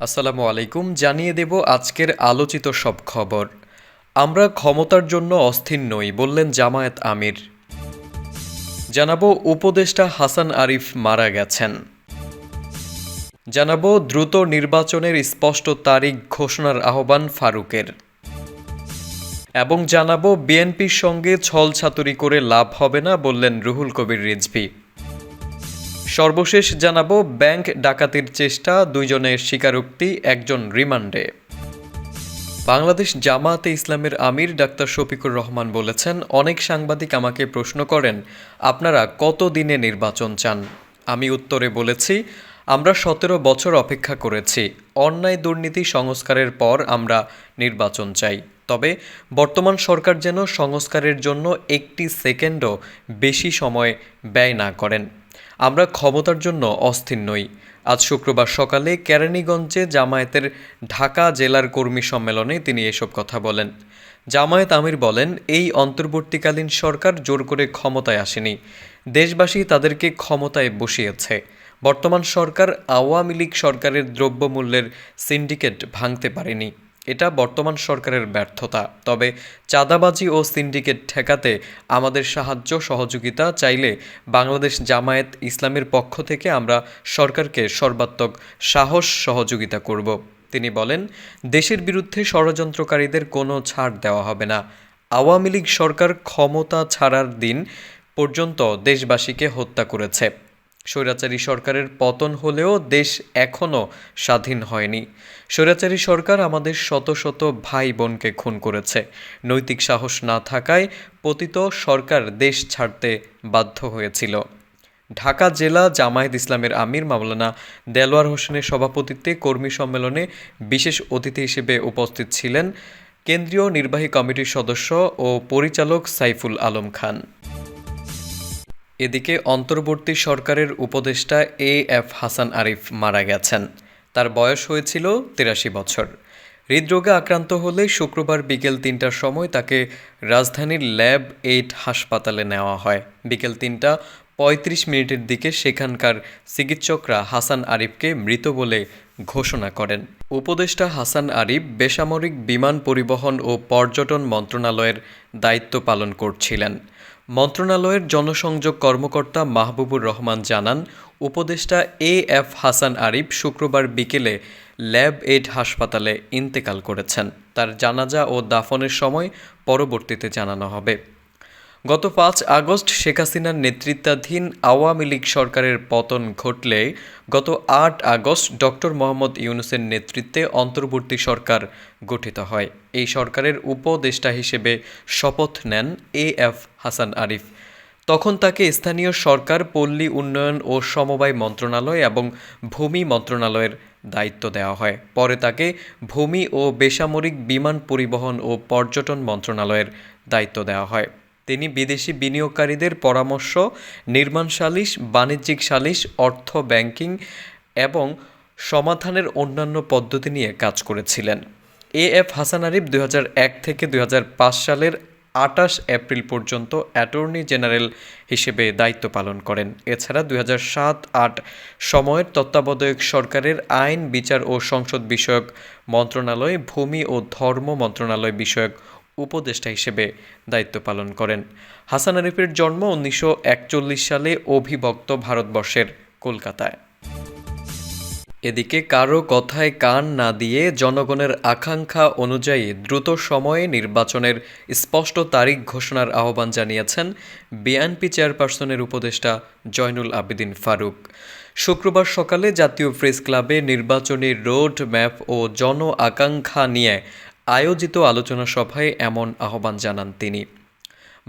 আসসালামু আলাইকুম, জানিয়ে দেব আজকের আলোচিত সব খবর। আমরা ক্ষমতার জন্য অস্থির নই, বললেন জামায়াত আমির। জানাব, উপদেষ্টা হাসান আরিফ মারা গেছেন। জানাব, দ্রুত নির্বাচনের স্পষ্ট তারিখ ঘোষণার আহ্বান ফারুকের। এবং জানাব, বিএনপির সঙ্গে ছলছাতুরি করে লাভ হবে না, বললেন রুহুল কবির রিজভি। সর্বশেষ জানাব, ব্যাংক ডাকাতির চেষ্টা, দুইজনের স্বীকারোক্তি, একজন রিমান্ডে। বাংলাদেশ জামায়াতে ইসলামের আমির ডাক্তার শফিকুর রহমান বলেছেন, অনেক সাংবাদিক আমাকে প্রশ্ন করেন, আপনারা কত দিনে নির্বাচন চান? আমি উত্তরে বলেছি, আমরা সতেরো বছর অপেক্ষা করেছি। অন্যায় দুর্নীতি সংস্কারের পর আমরা নির্বাচন চাই। তবে বর্তমান সরকার যেন সংস্কারের জন্য একটি সেকেন্ডও বেশি সময় ব্যয় না করেন। আমরা ক্ষমতার জন্য অস্থির নই। আজ শুক্রবার সকালে কেরানীগঞ্জে জামায়াতের ঢাকা জেলার কর্মী সম্মেলনে তিনি এসব কথা বলেন। জামায়াত আমির বলেন, এই অন্তর্বর্তীকালীন সরকার জোর করে ক্ষমতায় আসেনি। দেশবাসী তাদেরকে ক্ষমতায় বসিয়েছে। বর্তমান সরকার আওয়ামী লীগ সরকারের দ্রব্যমূল্যের সিন্ডিকেট ভাঙতে পারেনি। এটা বর্তমান সরকারের ব্যর্থতা। তবে চাঁদাবাজি ও সিন্ডিকেট ঠেকাতে আমাদের সাহায্য সহযোগিতা চাইলে বাংলাদেশ জামায়াত ইসলামের পক্ষ থেকে আমরা সরকারকে সর্বাত্মক সাহস সহযোগিতা করব। তিনি বলেন, দেশের বিরুদ্ধে ষড়যন্ত্রকারীদের কোনো ছাড় দেওয়া হবে না। আওয়ামী লীগ সরকার ক্ষমতা ছাড়ার দিন পর্যন্ত দেশবাসীকে হত্যা করেছে। স্বৈরাচারী সরকারের পতন হলেও দেশ এখনও স্বাধীন হয়নি। স্বৈরাচারী সরকার আমাদের শত শত ভাই বোনকে খুন করেছে। নৈতিক সাহস না থাকায় পতিত সরকার দেশ ছাড়তে বাধ্য হয়েছিল। ঢাকা জেলা জামায়াত ইসলামের আমির মাওলানা দেলোয়ার হোসেনের সভাপতিত্বে কর্মী সম্মেলনে বিশেষ অতিথি হিসেবে উপস্থিত ছিলেন কেন্দ্রীয় নির্বাহী কমিটির সদস্য ও পরিচালক সাইফুল আলম খান। এদিকে অন্তর্বর্তী সরকারের উপদেষ্টা এ এফ হাসান আরিফ মারা গেছেন। তার বয়স হয়েছিল তিরাশি বছর। হৃদরোগে আক্রান্ত হলে শুক্রবার বিকেল তিনটার সময় তাকে রাজধানীর ল্যাব এইট হাসপাতালে নেওয়া হয়। বিকেল তিনটা পঁয়ত্রিশ মিনিটের দিকে সেখানকার চিকিৎসকরা হাসান আরিফকে মৃত বলে ঘোষণা করেন। উপদেষ্টা হাসান আরিফ বেসামরিক বিমান পরিবহন ও পর্যটন মন্ত্রণালয়ের দায়িত্ব পালন করছিলেন। মন্ত্রণালয়ের জনসংযোগ কর্মকর্তা মাহবুবুর রহমান জানান, উপদেষ্টা এ এফ হাসান আরিফ শুক্রবার বিকেলে ল্যাব এইড হাসপাতালে ইন্তেকাল করেছেন। তার জানাজা ও দাফনের সময় পরবর্তীতে জানানো হবে। গত পাঁচ আগস্ট শেখ হাসিনার নেতৃত্বাধীন আওয়ামী লীগ সরকারের পতন ঘটলে গত আট আগস্ট ডক্টর মোহাম্মদ ইউনুসের নেতৃত্বে অন্তর্বর্তী সরকার গঠিত হয়। এই সরকারের উপদেষ্টা হিসেবে শপথ নেন এ এফ হাসান আরিফ। তখন তাকে স্থানীয় সরকার, পল্লী উন্নয়ন ও সমবায় মন্ত্রণালয় এবং ভূমি মন্ত্রণালয়ের দায়িত্ব দেওয়া হয়। পরে তাকে ভূমি ও বেসামরিক বিমান পরিবহন ও পর্যটন মন্ত্রণালয়ের দায়িত্ব দেওয়া হয়। তিনি বিদেশি বিনিয়োগকারীদের পরামর্শ, নির্মাণ সালিশ বাণিজ্যিক সালিশ অর্থ ব্যাংকিং এবং সমাধানের অন্যান্য পদ্ধতি নিয়ে কাজ করেছিলেন। এ এফ হাসান আরিফ এক থেকে দু হাজার পাঁচ সালের আটাশ এপ্রিল পর্যন্ত অ্যাটর্নি জেনারেল হিসেবে দায়িত্ব পালন করেন। এছাড়া দুই সাত আট সময়ের তত্ত্বাবধায়ক সরকারের আইন, বিচার ও সংসদ বিষয়ক মন্ত্রণালয়, ভূমি ও ধর্ম মন্ত্রণালয় বিষয়ক উপদেষ্টা হিসেবে দায়িত্ব পালন করেন। হাসান আরিফের জন্ম উনিশশো সালে অভিভক্ত ভারতবর্ষের কলকাতায়। এদিকে কারও কথায় কান না দিয়ে জনগণের আকাঙ্ক্ষা অনুযায়ী দ্রুত সময়ে নির্বাচনের স্পষ্ট তারিখ ঘোষণার আহ্বান জানিয়েছেন বিএনপি চেয়ারপারসনের উপদেষ্টা জয়নুল আবেদিন ফারুক। শুক্রবার সকালে জাতীয় প্রেস ক্লাবে নির্বাচনী রোড ম্যাপ ও জন আকাঙ্ক্ষা নিয়ে আয়োজিত আলোচনা সভায় এমন আহ্বান জানান তিনি।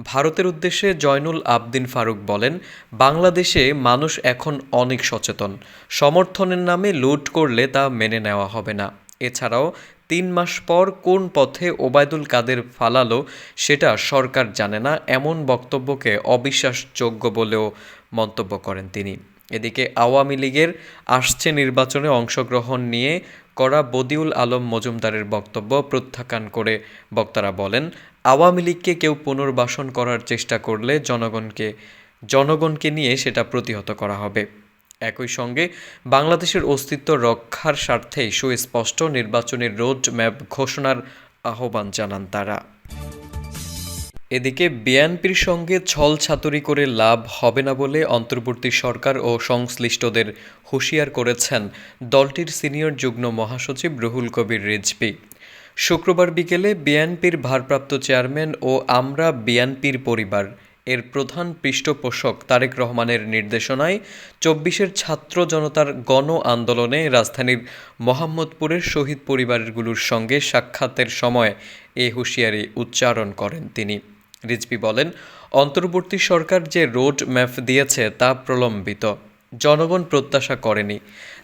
ভারতের উদ্দেশ্যে জয়নুল আবদিন ফারুক বলেন, বাংলাদেশে মানুষ এখন অনেক সচেতন। সমর্থনের নামে লুট করলে তা মেনে নেওয়া হবে না। এছাড়াও, তিন মাস পর কোন পথে ওবায়দুল কাদের ফালালো সেটা সরকার জানে না, এমন বক্তব্যকে অবিশ্বাসযোগ্য বলেও মন্তব্য করেন তিনি। এদিকে আওয়ামী লীগের আসছে নির্বাচনে অংশগ্রহণ নিয়ে করা বদিউল আলম মজুমদারের বক্তব্য প্রত্যাখ্যান করে বক্তারা বলেন, আওয়ামী লীগকে কেউ পুনর্বাসন করার চেষ্টা করলে জনগণকে জনগণকে নিয়ে সেটা প্রতিহত করা হবে। একই সঙ্গে বাংলাদেশের অস্তিত্ব রক্ষার স্বার্থেই সুস্পষ্ট নির্বাচনের রোড ম্যাপ ঘোষণার আহ্বান জানান তারা। এদিকে বিএনপির সঙ্গে ছল ছাতুরি করে লাভ হবে না বলে অন্তর্বর্তী সরকার ও সংশ্লিষ্টদের হুঁশিয়ার করেছেন দলটির সিনিয়র যুগ্ম মহাসচিব রুহুল কবির রিজভী। শুক্রবার বিকেলে বিএনপির ভারপ্রাপ্ত চেয়ারম্যান ও আমরা বিএনপির পরিবার, এর প্রধান পৃষ্ঠপোষক তারেক রহমানের নির্দেশনায় চব্বিশের ছাত্র জনতার গণ আন্দোলনে রাজধানীর মোহাম্মদপুরের শহীদ পরিবারগুলোর সঙ্গে সাক্ষাতের সময় এ হুঁশিয়ারি উচ্চারণ করেন তিনি। রিজভি বলেন, অন্তর্বর্তী সরকার যে রোড ম্যাপ দিয়েছে তা প্রলম্বিত। জনগণ প্রত্যাশা করেনি।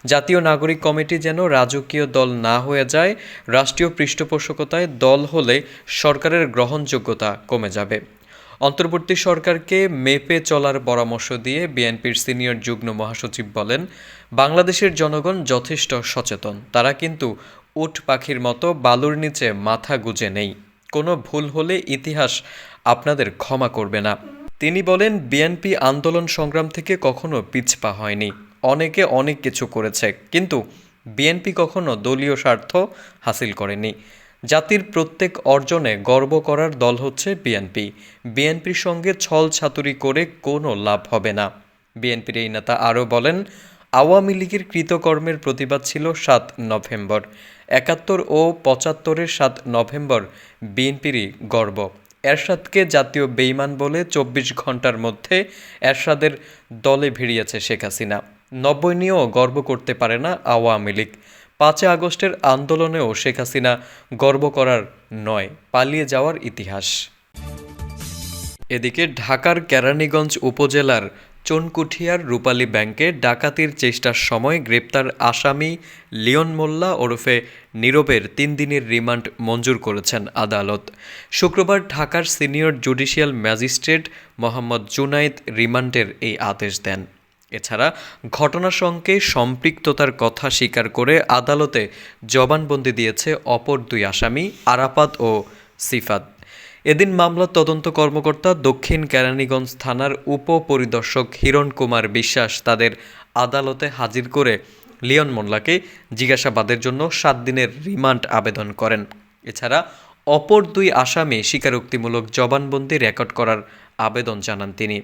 জাতীয় নাগরিক কমিটি যেন রাজকীয় দল না হয়ে যায়, রাষ্ট্রীয় পৃষ্ঠপোষকতায় দল হলে সরকারের গ্রহণযোগ্যতা কমে যাবে। অন্তর্বর্তী সরকারকে মেপে চলার পরামর্শ দিয়ে বিএনপির সিনিয়র যুগ্ম মহাসচিব বলেন, বাংলাদেশের জনগণ যথেষ্ট সচেতন। তারা কিন্তু উট পাখির মতো বালুর নিচে মাথা গুজে নেই। কোনো ভুল হলে ইতিহাস আপনাদের ক্ষমা করবে না। তিনি বলেন, বিএনপি আন্দোলন সংগ্রাম থেকে কখনো পিছপা হয়নি। অনেকে অনেক কিছু করেছে, কিন্তু বিএনপি কখনো দলীয় স্বার্থ হাসিল করেনি। জাতির প্রত্যেক অর্জনে গর্ব করার দল হচ্ছে বিএনপি। বিএনপির সঙ্গে ছল ছাতুরি করে কোনো লাভ হবে না। বিএনপির এই নেতা আরও বলেন, আওয়ামী লীগের কৃতকর্মের প্রতিবাদ ছিল সাত নভেম্বর। একাত্তর ও পঁচাত্তরের সাত নভেম্বর বিএনপিরই গর্ব। এরশাদকে জাতীয় বেইমান বলে চব্বিশ ঘণ্টার মধ্যে এরশাদের দলে ভিড়িয়েছে শেখ হাসিনা। নব্বই নিয়েও গর্ব করতে পারে না আওয়ামী লীগ। পাঁচই আগস্টের আন্দোলনেও শেখ হাসিনা গর্ব করার নয়, পালিয়ে যাওয়ার ইতিহাস। এদিকে ঢাকার কেরানীগঞ্জ উপজেলার চনকুঠিয়ার রূপালী ব্যাংকে ডাকাতির চেষ্টার সময় গ্রেপ্তার আসামি লিওন মোল্লা ওরফে নীরবের তিন দিনের রিমান্ড মঞ্জুর করেছেন আদালত। শুক্রবার ঢাকার senior judicial magistrate Mohammad Junaid রিমান্ডের এই আদেশ দেন। এছাড়া ঘটনার সঙ্গে সম্পৃক্ততার কথা স্বীকার করে আদালতে জবানবন্দি দিয়েছে অপর দুই আসামি আরাফাত ও সিফাত। এদিন মামলার তদন্ত কর্মকর্তা দক্ষিণ কেরানীগঞ্জ থানার উপপরিদর্শক হিরণ কুমার বিশ্বাস তাদের আদালতে হাজির করে লিওন মোল্লাকে জিজ্ঞাসাবাদের জন্য সাত দিনের রিমান্ড আবেদন করেন। এছাড়া অপর দুই আসামি স্বীকারোক্তিমূলক জবানবন্দি রেকর্ড করার আবেদন জানান তিনি।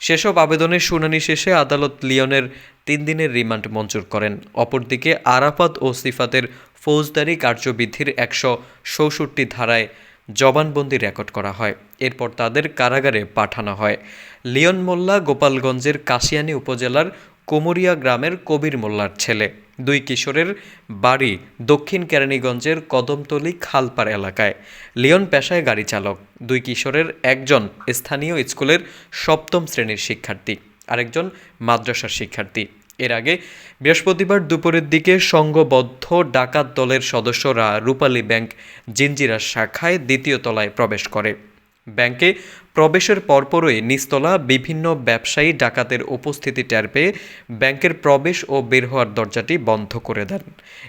সেসব আবেদনের শুনানি শেষে আদালত লিওনের তিন দিনের রিমান্ড মঞ্জুর করেন। অপরদিকে আরাফাত ও সিফাতের ফৌজদারি কার্যবিধির একশো চৌষট্টি ধারায় জবানবন্দি রেকর্ড করা হয়। এরপর তাদের কারাগারে পাঠানো হয়। লিওন মোল্লা গোপালগঞ্জের কাশিয়ানী উপজেলার কোমরিয়া গ্রামের কবির মোল্লার ছেলে। দুই কিশোরের বাড়ি দক্ষিণ কেরানীগঞ্জের কদমতলী খালপাড় এলাকায়। লিওন পেশায় গাড়ি চালক। দুই কিশোরের একজন স্থানীয় স্কুলের সপ্তম শ্রেণির শিক্ষার্থী। আরেকজন মাদ্রাসার শিক্ষার্থী। এর আগে বৃহস্পতিবার দুপুরের দিকে সংঘবদ্ধ ডাকাত দলের সদস্যরা রূপালী ব্যাংক জিঞ্জিরা শাখায় দ্বিতীয় তলায় প্রবেশ করে। ব্যাংকে প্রবেশের পরপরই নিচতলা বিভিন্ন ব্যবসায়ী ডাকাতের উপস্থিতি টের পেয়ে ব্যাংকের প্রবেশ ও বের হওয়ার দরজাটি বন্ধ করে দেন।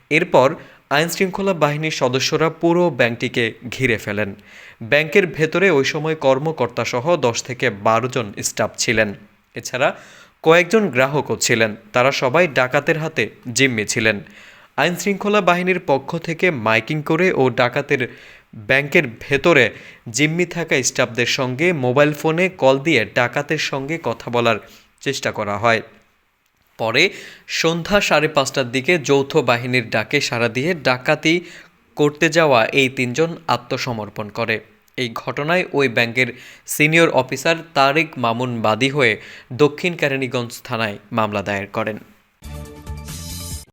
এরপর আইনশৃঙ্খলা বাহিনীর সদস্যরা পুরো ব্যাংকটিকে ঘিরে ফেলেন। ব্যাংকের ভেতরে ওই সময় কর্মকর্তাসহ দশ থেকে বারো জন স্টাফ ছিলেন। এছাড়া কয়েকজন গ্রাহকও ছিলেন। তারা সবাই ডাকাতের হাতে জিম্মি ছিলেন। আইন শৃঙ্খলা বাহিনীর পক্ষ থেকে মাইকিং করে ও ডাকাতের ব্যাংকের ভেতরে জিম্মি থাকা স্টাফদের সঙ্গে মোবাইল ফোনে কল দিয়ে ডাকাতের সঙ্গে কথা বলার চেষ্টা করা হয়। পরে সন্ধ্যা সাড়ে পাঁচটার দিকে যৌথ বাহিনীর ডাকে সাড়া দিয়ে ডাকাতি করতে যাওয়া এই তিনজন আত্মসমর্পণ করে। এই ঘটনায় ওই ব্যাংকের সিনিয়র অফিসার তারেক মামুন বাদী হয়ে দক্ষিণ কেরানীগঞ্জ থানায় মামলা দায়ের করেন।